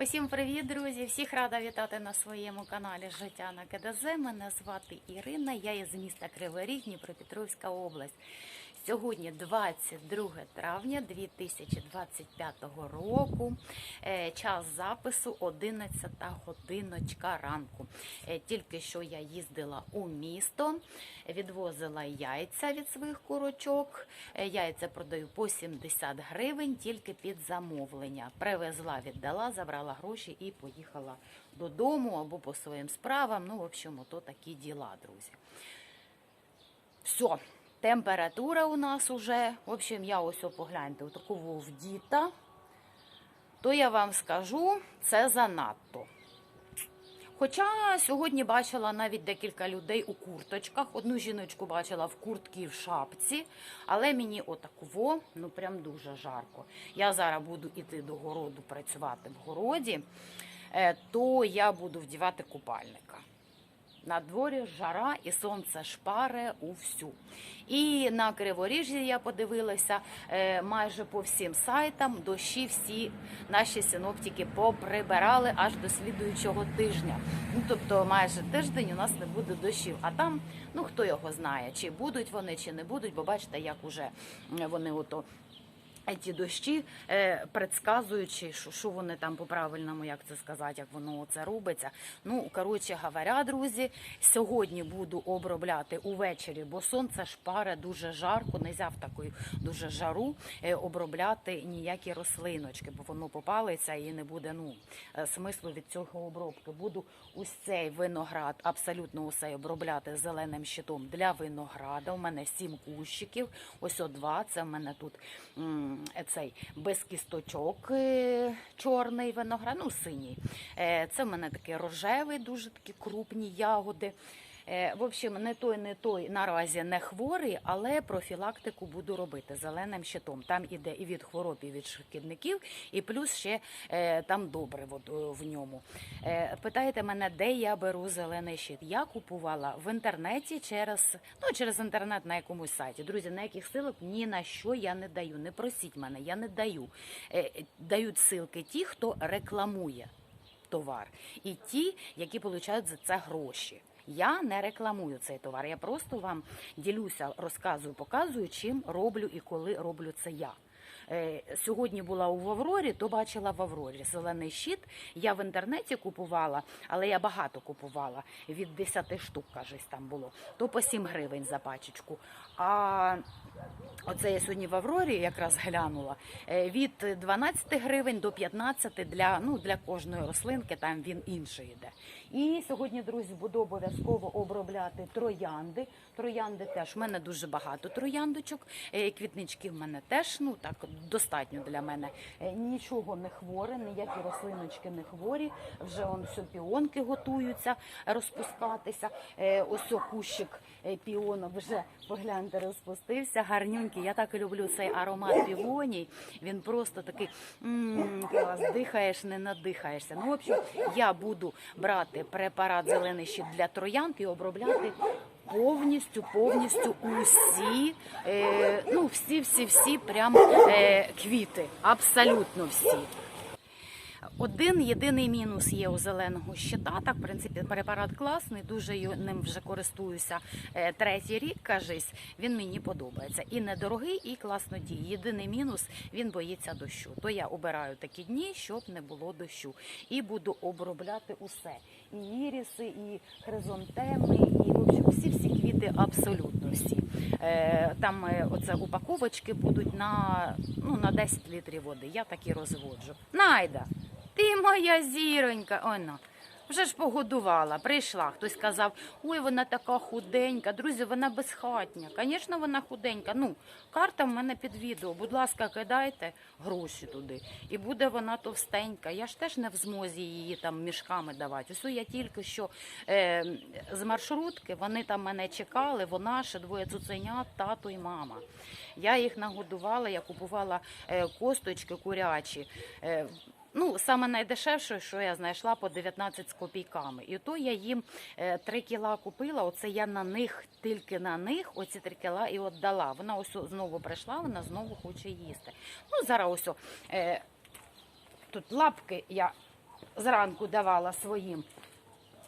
Усім привіт, друзі! Всіх рада вітати на своєму каналі Життя на КДЗ. Мене звати Ірина. Я із міста Кривий Ріг, Дніпропетровська область. Сьогодні 22 травня 2025 року. Е, Час запису 11 годиночка ранку. Е, Тільки що я їздила у місто, відвозила яйця від своїх курочок. Е, Яйця продаю по 70 гривень тільки під замовлення. Привезла, віддала, забрала гроші і поїхала додому або по своїм справам. Ну, в общем, то такі діла, друзі. Все, температура у нас уже. В общем, я ось погляньте, такого вдіта. То я вам скажу, це занадто. Хоча сьогодні бачила навіть декілька людей у курточках. Одну жіночку бачила в куртці в шапці, але мені отаково, ну прям дуже жарко. Я зараз буду іти до городу працювати в городі, е, то я буду вдівати купальника. На дворі жара і сонце шпаре у всю. І на Криворіжжі я подивилася е, майже по всім сайтам дощі всі наші синоптики поприбирали аж до слідуючого тижня. Ну тобто майже тиждень у нас не буде дощів. А там ну хто його знає, чи будуть вони, чи не будуть, бо бачите, як уже вони ото. Ті дощі, е, предсказуючи, що, вони там по правильному, як це сказати, як воно це робиться. Ну, коротше говоря, друзі, сьогодні буду обробляти увечері, бо сонце шпаре дуже жарко, не в таку дуже жару е, обробляти ніякі рослиночки, бо воно попалиться і не буде ну, е, смислу від цього обробки. Буду ось цей виноград, абсолютно усе обробляти зеленим щитом для винограда. У мене сім кущиків, ось о два. Це в мене тут цей без кісточок е, чорний виноград, ну синій. Е, Це в мене такий рожевий, дуже такі крупні ягоди. Е, В общем, не той, не той наразі не хворий, але профілактику буду робити зеленим щитом. Там іде і від хвороб, і від шкідників, і плюс ще е, там добре е, в ньому. Питаєте мене, де я беру зелений щит? Я купувала в інтернеті через ну через інтернет на якомусь сайті. Друзі, на яких силок ні на що я не даю. Не просіть мене, я не даю. Дають ссылки ті, хто рекламує товар, і ті, які получають за це гроші. Я не рекламую цей товар. Я просто вам ділюся, розказую, показую, чим роблю і коли роблю це я. Е, Сьогодні була у Аврорі, то бачила в Аврорі зелений щит. Я в інтернеті купувала, але я багато купувала. Від 10 штук, кажись, там було. То по 7 гривень за пачечку. А Оце я сьогодні в Аврорі якраз глянула. Е, Від 12 гривень до 15 для, ну, для кожної рослинки, там він інший йде. І сьогодні, друзі, буду обов'язково обробляти троянди. Троянди теж в мене дуже багато трояндочок. Е, Квітнички в мене теж ну так достатньо для мене. Е, Нічого не хворе, ніякі рослиночки не хворі. Вже он все піонки готуються розпускатися. Ось кущик піонок вже погляньте, розпустився. Гарнюнький. Я так люблю цей аромат півоній. Він просто такий м, клас, дихаєш, не надихаєшся. Ну, в общем, я буду брати препарат зелений щит для троянд і обробляти. Повністю, повністю усі, е, ну всі, всі, всі прям е, квіти, абсолютно всі. Один єдиний мінус є у зеленого щита. Так, в принципі, препарат класний, дуже ним вже користуюся е, третій рік, кажись. Він мені подобається. І недорогий, і класно діє. Єдиний мінус він боїться дощу. То я обираю такі дні, щоб не було дощу. І буду обробляти усе. І іріси, і хризантеми, і всі всі квіти, абсолютно всі. Е, там е, оце упаковочки будуть на, ну, на 10 літрів води. Я так і розводжу. Найда! Ти моя зіронька. Ой, на. Вже ж погодувала, прийшла. Хтось сказав, ой, вона така худенька. Друзі, вона безхатня. Звісно, вона худенька. Ну, карта в мене під відео. Будь ласка, кидайте гроші туди. І буде вона товстенька. Я ж теж не в змозі її там мішками давати. Ось я тільки що е, з маршрутки, вони там мене чекали, вона ще двоє цуценят, тато і мама. Я їх нагодувала, я купувала е, косточки курячі. Е, Ну, саме найдешевше, що я знайшла по 19 з копійками. І то я їм 3 кіла купила. Оце я на них, тільки на них, оці 3 кіла і віддала. Вона ось знову прийшла, вона знову хоче їсти. Ну, зараз ось е, тут лапки я зранку давала своїм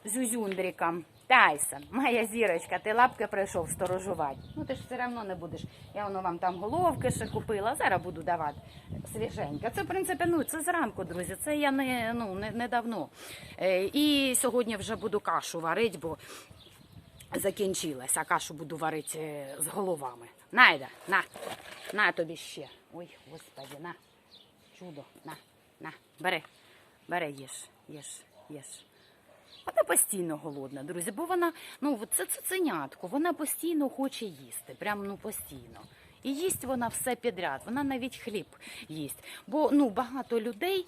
зюзюндрикам. Тайсон, моя зірочка, ти лапки прийшов сторожувати. Ну ти ж все одно не будеш. Я воно вам там головки ще купила, зараз буду давати свіженьке. Це, в принципі, ну це зранку, друзі. Це я не, ну, не, не давно. Е, і сьогодні вже буду кашу варити, бо закінчилася. Кашу буду варити е, з головами. Найда, на, на тобі ще. Ой, господи, на. Чудо, на, на, бери, бери, їж, їж, їж. Вона постійно голодна, друзі, бо вона, ну це цуценятко, вона постійно хоче їсти, прям ну постійно. І їсть вона все підряд, вона навіть хліб їсть. Бо ну багато людей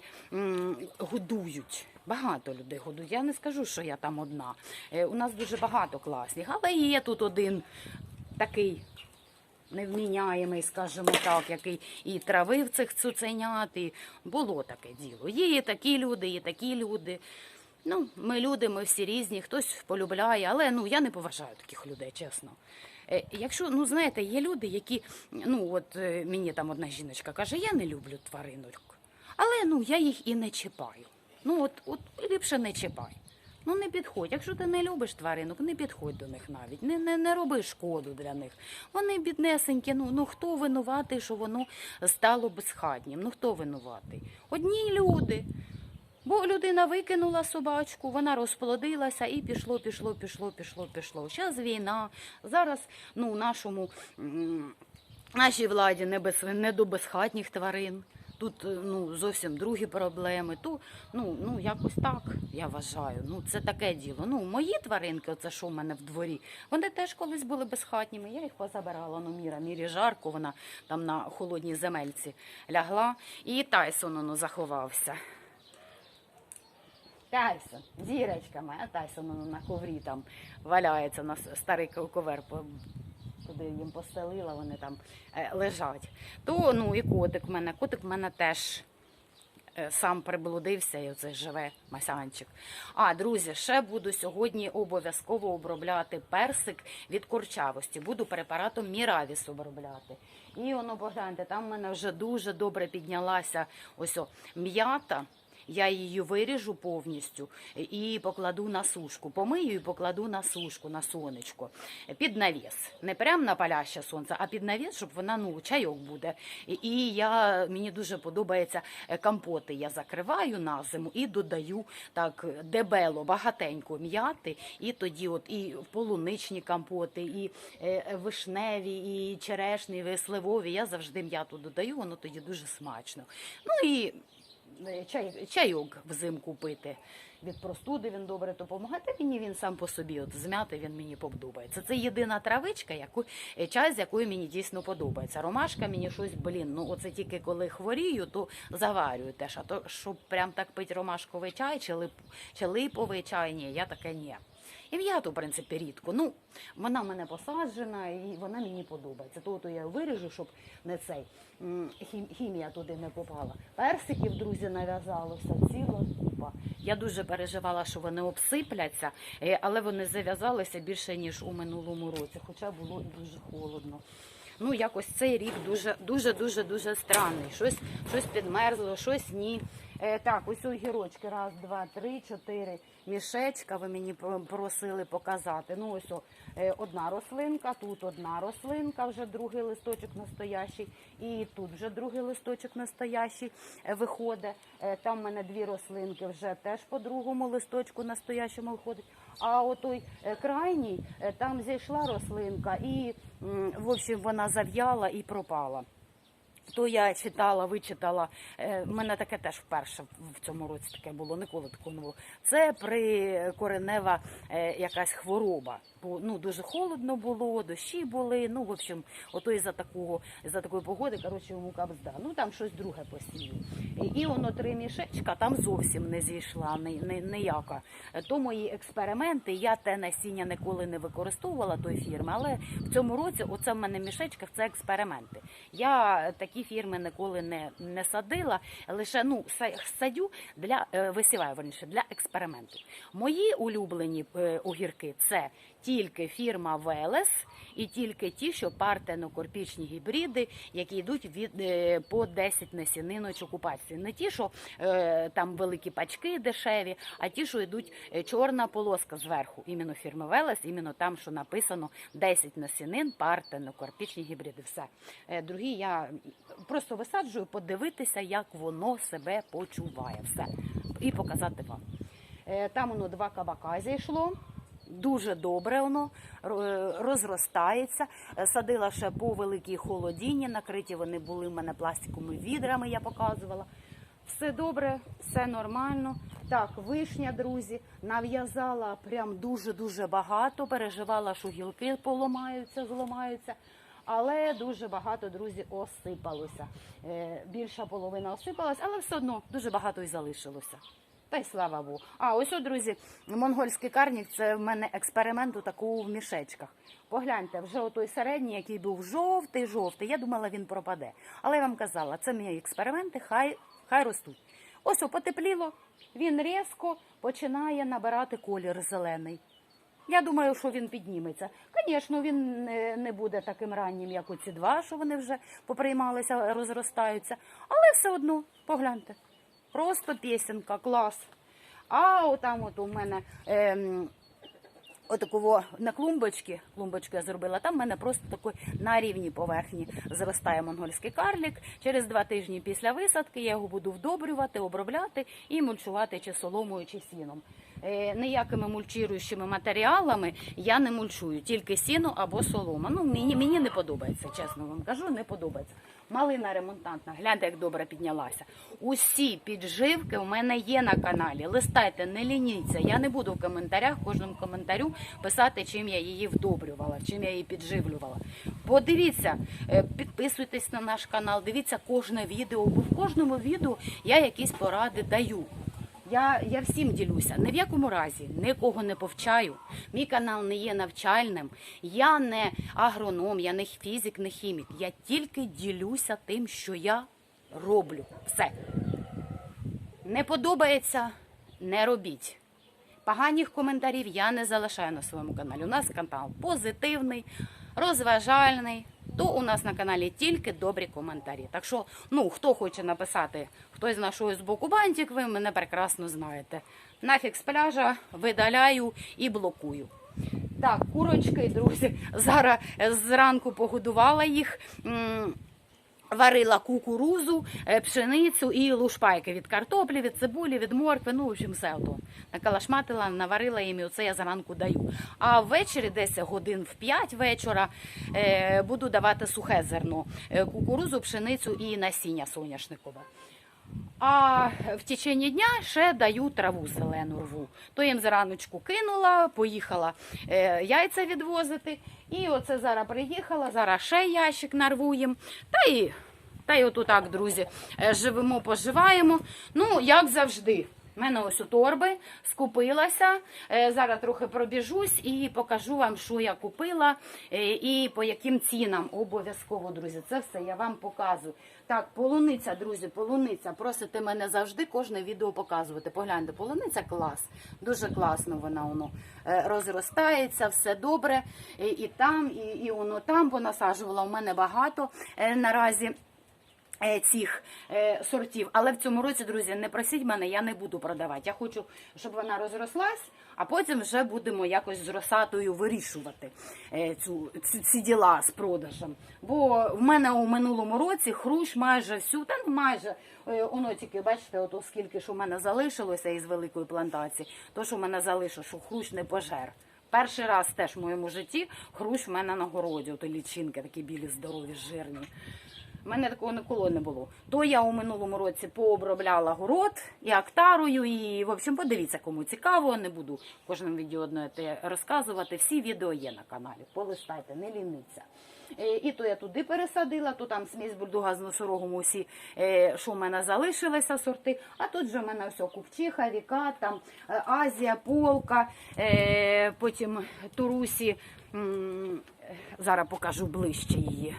годують. Багато людей годують. Я не скажу, що я там одна. Е, у нас дуже багато класних, але є тут один такий невміняємий, скажімо так, який і травив цих цуценят, і було таке діло. Є і такі люди, і такі люди. Ну, ми люди, ми всі різні, хтось полюбляє, але ну я не поважаю таких людей, чесно. Е, Якщо, ну знаєте, є люди, які, ну от е, мені там одна жіночка каже, я не люблю тваринок, але ну я їх і не чіпаю. Ну от, от ліпше не чіпай. Ну не підходь. Якщо ти не любиш тваринок, не підходь до них навіть. Не, не, не роби шкоду для них. Вони біднесенькі. Ну, ну хто винуватий, що воно стало безхатнім? Ну хто винуватий? Одні люди. Бо людина викинула собачку, вона розплодилася і пішло, пішло, пішло, пішло, пішло. Зараз війна. Зараз ну, нашому нашій владі не, без, не до безхатніх тварин. Тут е, ну, зовсім другі проблеми. То, ну, ну, якось так, я вважаю. Ну, це таке діло. Ну, мої тваринки, оце що в мене в дворі, вони теж колись були безхатніми. Я їх позабирала. Ну, Міра, Мірі жарко, вона там на холодній земельці лягла. І Тайсон воно заховався. Тайсон, зірочка моя, Тайсон на коврі там валяється, на старий ковер туди їм постелила, вони там е, лежать. То ну і котик в мене. Котик в мене теж е, сам приблудився і оце живе масянчик. А, друзі, ще буду сьогодні обов'язково обробляти персик від курчавості. Буду препаратом Міравіс обробляти. І воно, погляньте, там в мене вже дуже добре піднялася ось м'ята. Я її виріжу повністю і покладу на сушку. Помию і покладу на сушку, на сонечко. Під навіс. Не прямо на паляще сонце, а під навіс, щоб вона ну, чайок буде. І- я, мені дуже подобається е, компоти. Я закриваю на зиму і додаю так дебело, багатенько м'яти. І тоді от і полуничні компоти, і е, вишневі, і черешні, і сливові. Я завжди м'яту додаю, воно тоді дуже смачно. Ну і чай, чайок взимку пити. Від простуди він добре допомагає. Мені він сам по собі, от змяти він мені подобається. Це єдина травичка, яку е, чай, з якою мені дійсно подобається. Ромашка мені щось, блін, ну оце тільки коли хворію, то заварюю теж. А то щоб прям так пити ромашковий чай чи, лип, чи липовий чай, ні, я таке ні. І м'яту, в принципі, рідко. Ну, вона в мене посаджена і вона мені подобається. То, то я виріжу, щоб не цей хімія туди не попала. Персиків, друзі, нав'язалося ціла купа. Я дуже переживала, що вони обсипляться, е, але вони зав'язалися більше ніж у минулому році, хоча було дуже холодно. Ну, якось цей рік дуже, дуже, дуже, дуже странний. Щось, щось підмерзло, щось ні. Е, так, ось огірочки. Раз, два, три, чотири мішечка. Ви мені просили показати. Ну, ось е, одна рослинка, тут одна рослинка, вже другий листочок настоящий, і тут вже другий листочок настоящий е, виходить. Там в мене дві рослинки вже теж по другому листочку настоящому виходить. А отой крайній, там зійшла рослинка, і в общем вона зав'яла і пропала. То я читала, вичитала. е, в мене таке теж вперше в цьому році таке було, ніколи такого не було. Це прикоренева е, якась хвороба. Бо ну дуже холодно було, дощі були. Ну, в общем, ото із-за такого, із-за такої погоди, коротше, йому кабзда. Ну там щось друге посію. І, і воно три мішечка там зовсім не зійшла, ні, ні, ніяка. Е, То мої експерименти, я те насіння ніколи не використовувала тої фірми, але в цьому році оце в мене мішечках це експерименти. Я такі фірми ніколи не, не садила, лише ну садю для е, висіваю верніше для експерименту. Мої улюблені е, огірки це тільки фірма Велес і тільки ті, що партенокорпічні гібриди, які йдуть від е, по 10 насіниночок у пачці. Не ті, що е, там великі пачки дешеві, а ті, що йдуть е, чорна полоска зверху. Іменно фірми Велес, іменно там, що написано 10 насінин, партенокорпічні гібриди. Все. Другі я просто висаджую, подивитися, як воно себе почуває. Все. І показати вам. Там воно два кабака зійшло. Дуже добре воно розростається. Е, Садила ще по великій холодіні, накриті вони були в мене пластиковими відрами, я показувала. Все добре, все нормально. Так, вишня, друзі, нав'язала прям дуже-дуже багато. Переживала, що гілки поламаються, зламаються. Але дуже багато, друзі, осипалося. Е, Більша половина осипалась, але все одно дуже багато і залишилося. Та й слава Богу. А ось, от, друзі, монгольський карнік це в мене експеримент у такого в мішечках. Погляньте, вже отой середній, який був жовтий, жовтий. Я думала, він пропаде. Але я вам казала, це мої експерименти, хай, хай ростуть. Ось о, потепліло, він різко починає набирати колір зелений. Я думаю, що він підніметься. Звісно, він не буде таким раннім, як оці два, що вони вже поприймалися, розростаються. Але все одно, погляньте. Просто пісенка, клас. А отам от у мене е, отакого на клумбочці, клумбочку я зробила, там в мене просто такий на рівній поверхні зростає монгольський карлік. Через два тижні після висадки я його буду вдобрювати, обробляти і мульчувати чи соломою, чи сіном. Е, ніякими мульчуючими матеріалами я не мульчую, тільки сіно або солома. Ну, мені, мені не подобається, чесно вам кажу, не подобається. Малина ремонтантна, гляньте, як добре піднялася. Усі підживки у мене є на каналі. Листайте, не лініться. Я не буду в коментарях, кожному коментарю писати, чим я її вдобрювала, чим я її підживлювала. Подивіться, е, підписуйтесь на наш канал, дивіться кожне відео, бо в кожному відео я якісь поради даю. Я, я всім ділюся, ні в якому разі нікого не повчаю. Мій канал не є навчальним. Я не агроном, я не фізик, не хімік. Я тільки ділюся тим, що я роблю. Все. Не подобається, не робіть. Поганих коментарів я не залишаю на своєму каналі. У нас канал позитивний, розважальний. То у нас на каналі тільки добрі коментарі. Так що, ну, хто хоче написати, хтось з нашого з боку бантик, ви мене прекрасно знаєте. Нафіг з пляжа видаляю і блокую. Так, курочки, друзі, зараз зранку погодувала їх. Варила кукурузу, е, пшеницю і лушпайки від картоплі, від цибулі, від моркви, ну, в общем, все ото. Накалашматила, наварила їм, і оце я зранку даю. А ввечері, десь годин в 5 вечора, е, буду давати сухе зерно, е, кукурузу, пшеницю і насіння соняшникове. А в течение дня ще даю траву зелену рву. То їм зараночку кинула, поїхала е, яйця відвозити. І оце зараз приїхала, зараз ще ящик нарву їм. Та й, та й отут друзі, е, живемо, поживаємо. Ну, як завжди. У мене ось у торби скупилася. Е, Зараз трохи пробіжусь і покажу вам, що я купила е, і по яким цінам. Обов'язково, друзі. Це все я вам показую. Так, полуниця, друзі, полуниця. Просите мене завжди кожне відео показувати. Погляньте, полуниця клас. Дуже класно вона воно е, розростається, все добре. І, там, і, і воно там понасаджувала. У мене багато наразі цих е, сортів. Але в цьому році, друзі, не просіть мене, я не буду продавати. Я хочу, щоб вона розрослась, а потім вже будемо якось з росатою вирішувати е, цю, ці, ці діла з продажем. Бо в мене у минулому році хрущ майже всю, та майже, е, воно тільки, бачите, ото скільки що в мене залишилося із великої плантації, то, що в мене залишилося, що хрущ не пожер. Перший раз теж в моєму житті хрущ в мене на городі, ото лічинки такі білі, здорові, жирні. У мене такого ніколи не було. То я у минулому році пообробляла город і актарою. І, в общем, подивіться, кому цікаво. Не буду кожному відео одне розказувати. Всі відео є на каналі. Полистайте, не ліниться. Е, І то я туди пересадила, то там смесь бульдога з носорогом усі, е, що в мене залишилися сорти. А тут же в мене все купчиха, віка, там е, Азія, полка, потім Турусі. Зараз покажу ближче її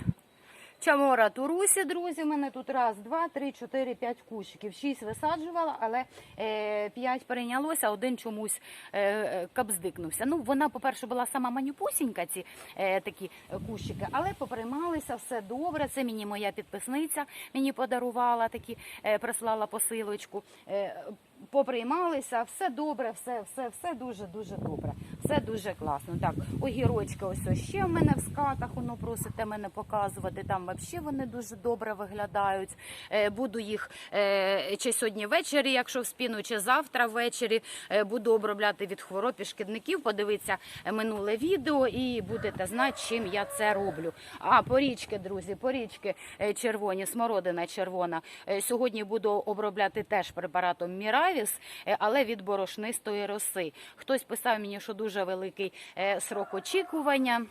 Чамора Турусі, друзі, у мене тут раз, два, три, чотири, п'ять кущиків. Шість висаджувала, але е, п'ять перейнялося, один чомусь е, капздикнувся. Ну, вона, по-перше, була сама манюпусінька, ці е, такі кущики, але поприймалися, все добре. Це мені моя підписниця мені подарувала такі, прислала посилочку. Поприймалися, все добре, все, все, все дуже дуже добре, все дуже класно. Так, огірочки, ось ось ще в мене в скатах, воно просите мене показувати. Там взагалі вони дуже добре виглядають. Е, буду їх е, чи сьогодні ввечері, якщо вспіну, чи завтра ввечері. Е, буду обробляти від хвороб і шкідників. Подивіться минуле відео і будете знати, чим я це роблю. А порічки, друзі, порічки червоні, смородина червона. Сьогодні буду обробляти теж препаратом Міравіс, е, але від борошнистої роси. Хтось писав мені, що дуже великий е, срок очікування.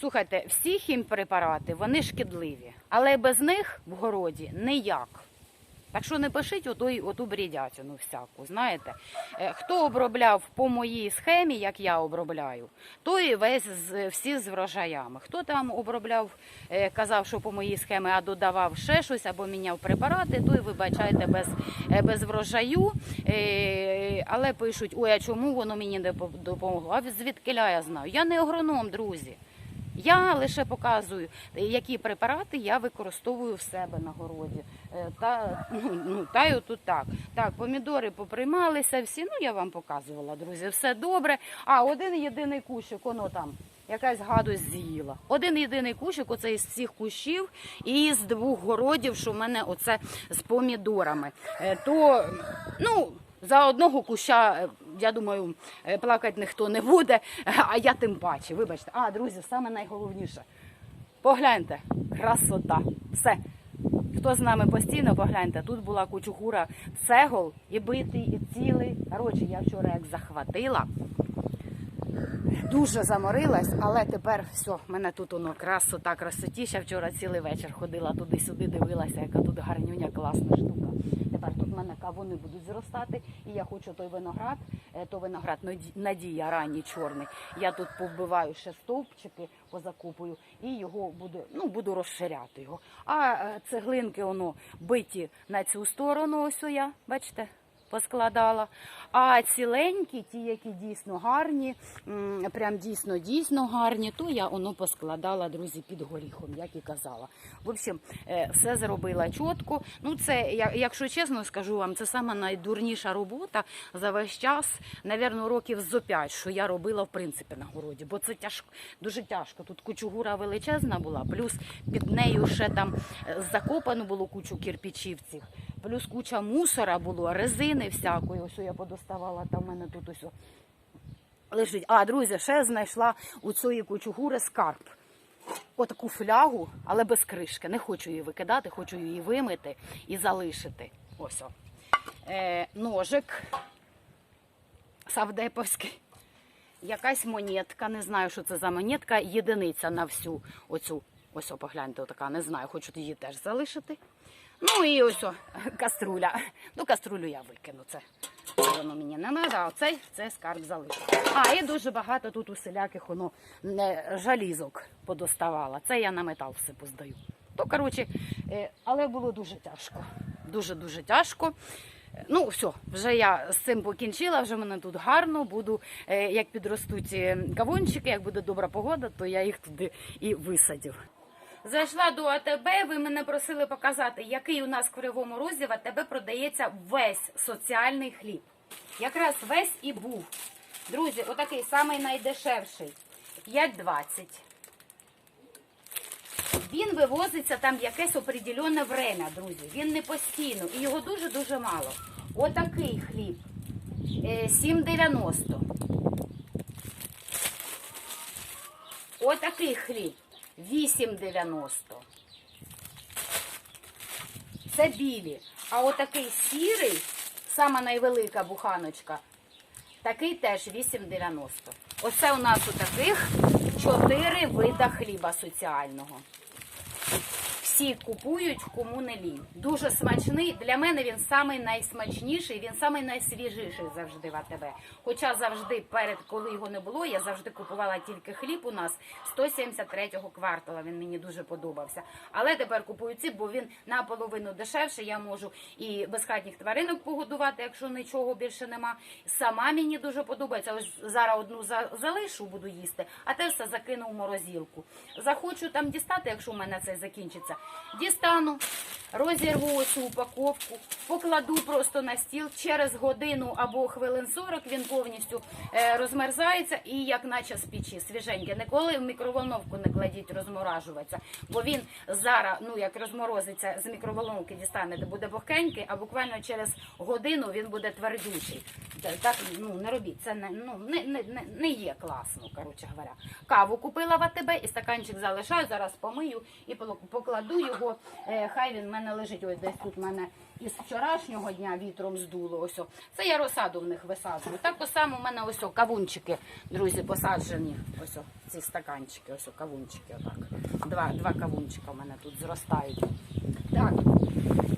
Слухайте, всі хімпрепарати вони шкідливі, але без них в городі ніяк. Так що не пишіть оту, оту брідятину всяку. Знаєте, Е, хто обробляв по моїй схемі, як я обробляю, той весь всі з врожаями. Хто там обробляв, е, казав, що по моїй схемі, а додавав ще щось або міняв препарати, той вибачайте без, е, без врожаю. Але пишуть, ой, а чому воно мені не допомогло? А звідки я знаю? Я не агроном, друзі. Я лише показую, які препарати я використовую в себе на городі. Е, Та, ну, ну, та й отут так. Так, помідори поприймалися всі. Ну, я вам показувала, друзі, все добре. А один єдиний кущик, воно там. Якась гадость з'їла. Один єдиний кущик, оце із всіх кущів, і з двох городів, що в мене оце з помідорами. Е, То, ну, за одного куща, е, я думаю, плакати ніхто не буде, а я тим паче. Вибачте. А, друзі, саме найголовніше. Погляньте, красота. Все. Хто з нами постійно, погляньте, тут була кучугура цегол і битий, і цілий. Коротше, я вчора як захватила. Дуже заморилась, але тепер все, мене тут воно красота, красотіша. Вчора цілий вечір ходила туди-сюди, дивилася, яка тут гарнюня, класна штука. Тепер тут мене кавуни будуть зростати, і я хочу той виноград, е, то виноград Наді- надія ранній чорний. Я тут повбиваю ще стовпчики, позакупую, і його буду, ну, буду розширяти його. А е, цеглинки воно биті на цю сторону, ось я, бачите? Поскладала. А ціленькі, ті, які дійсно гарні, прям дійсно дійсно гарні, то я воно поскладала, друзі, під горіхом, як і казала. В общем, е, все зробила чітко. Ну, це, якщо чесно скажу вам, це сама найдурніша робота за весь час, навірно, років зо п'ять, що я робила в принципі на городі, бо це тяжко, дуже тяжко. Тут кучугура величезна була, плюс під нею ще там е, закопано було кучу кирпичів цих. Плюс куча мусора було, резини всякої. Ось я подоставала, там в мене тут ось лежить. А, друзі, ще знайшла у цієї кучугури скарб. Отаку флягу, але без кришки. Не хочу її викидати, хочу її вимити і залишити. Ось. Е, ножик савдеповський. Якась монетка, не знаю, що це за монетка, єдиниця на всю оцю. Ось погляньте, така, не знаю, хочу її теж залишити. Ну і ось о, каструля. Ну, каструлю я викину. Це воно мені не треба, а оцей це скарб залишив. А, і дуже багато тут усіляких воно не, жалізок подоставала. Це я на метал все поздаю. То, коротше, е, але було дуже тяжко. Дуже-дуже тяжко. Е, Ну, все, вже я з цим покінчила, вже мене тут гарно. Буду, е, як підростуть е, кавунчики, як буде добра погода, то я їх туди і висадів. Зайшла до АТБ, ви мене просили показати, який у нас в Кривому Розі в АТБ продається весь соціальний хліб. Якраз весь і був. Друзі, отакий самий найдешевший. 5,20. Він вивозиться там якесь определенне время, друзі. Він не постійно і його дуже-дуже мало. Отакий хліб. е, 7,90. Отакий хліб 8,90. Це білі. А отакий сірий, сама найвелика буханочка, такий теж 8,90. Оце у нас у таких 4 вида хліба соціального. Всі купують, кому не лінь. Дуже смачний. Для мене він самий найсмачніший, він самий найсвіжіший завжди в АТБ. Хоча завжди перед, коли його не було, я завжди купувала тільки хліб у нас 173-го квартала. Він мені дуже подобався. Але тепер купую ці, бо він наполовину дешевше. Я можу і безхатніх тваринок погодувати, якщо нічого більше нема. Сама мені дуже подобається. Ось зараз одну за- залишу, буду їсти, а те все закину в морозилку. Захочу там дістати, якщо у мене це закінчиться. Дістану, розірву цю упаковку, покладу просто на стіл. Через годину або хвилин 40 він повністю е, розмерзається і як наче з печі, свіженьке. Ніколи в мікроволновку не кладіть розморажуватися, бо він зараз, ну як розморозиться з мікроволновки дістанете, буде вогкенький, а буквально через годину він буде твердючий. Так ну не робіть. Це не ну не, не, не, є класно, коротше говоря. Каву купила в АТБ і стаканчик залишаю. Зараз помию і поло- покладу його. Е, хай він в мене лежить. Ось десь тут в мене із вчорашнього дня вітром здуло. Ось це я розсаду в них висаджую. Так само у мене ось кавунчики, друзі, посаджені. Ось ці стаканчики, ось кавунчики. Отак. Два, два кавунчика в мене тут зростають. Так.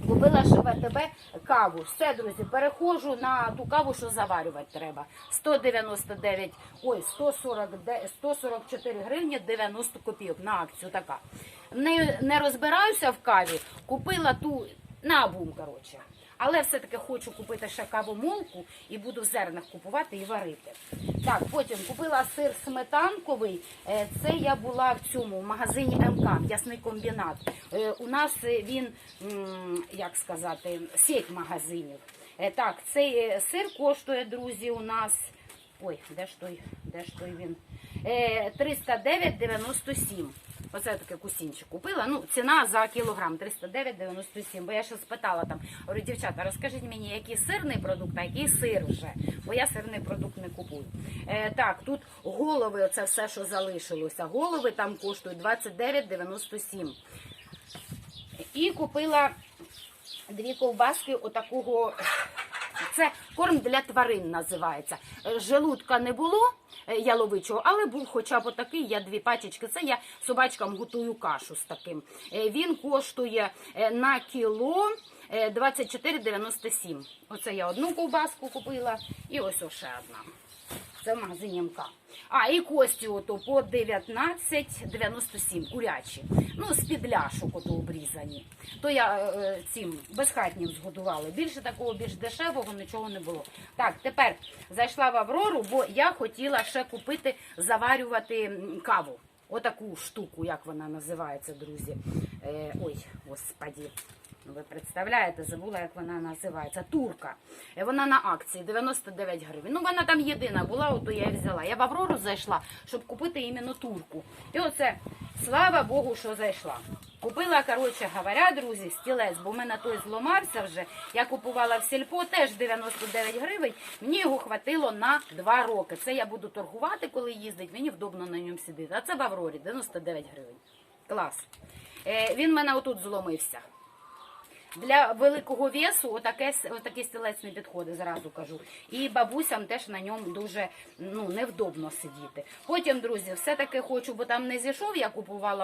Купила в АТБ каву. Все, друзі, переходжу на ту каву, що заварювати треба. 199, ой, 140, 144 гривні 90 копійок на акцію така. Не, не розбираюся в каві, купила ту на бум, коротше. Але все-таки хочу купити ще кавомолку і буду в зернах купувати і варити. Так, потім купила сир сметанковий. Е, Це я була в цьому в магазині МК, м'ясний комбінат. Е, У нас він, як сказати, сеть магазинів. Е, Так, цей сир коштує, друзі, у нас. Ой, де ж той, де ж той він? Е, 309,97. Оце таке кусінчик купила. Ну, ціна за кілограм 309,97. Бо я ще спитала там, говорю, дівчата, розкажіть мені, який сирний продукт, а який сир вже. Бо я сирний продукт не купую. Е, так, тут голови, оце все, що залишилося. Голови там коштують 29,97. І купила дві ковбаски отакого. Це корм для тварин називається. Е, Желудка не було яловичого, але був хоча б такий. я дві пачечки. Це я собачкам готую кашу з таким. Е, Він коштує е, на кіло е, 24,97. Оце я одну ковбаску купила і ось ще одна. Це в магазині МК. А, і кості ото по 19,97 курячі. Ну, з під ляшок ото обрізані. То я е, цим безхатнім згодувала. Більше такого, більш дешевого нічого не було. Так, тепер зайшла в Аврору, бо я хотіла ще купити, заварювати каву. Отаку штуку, як вона називається, друзі. Е, ой, господі. Ви представляєте, забула, як вона називається. Турка. Е, Вона на акції 99 гривень. Ну, вона там єдина була, ото я і взяла. Я в Аврору зайшла, щоб купити іменно турку. І оце, слава Богу, що зайшла. Купила, коротше говоря, друзі, стілець, бо в мене той зломався вже. Я купувала в сільпо теж 99 гривень. Мені його хватило на 2 роки. Це я буду торгувати, коли їздить. Мені вдобно на ньому сидіти. А це в Аврорі 99 гривень. Клас. Е, він в мене отут зломився. Для великого весу отаке, отакий стілець не підходить, зразу кажу. І бабусям теж на ньому дуже ну, невдобно сидіти. Потім, друзі, все-таки хочу, бо там не зійшов, я купувала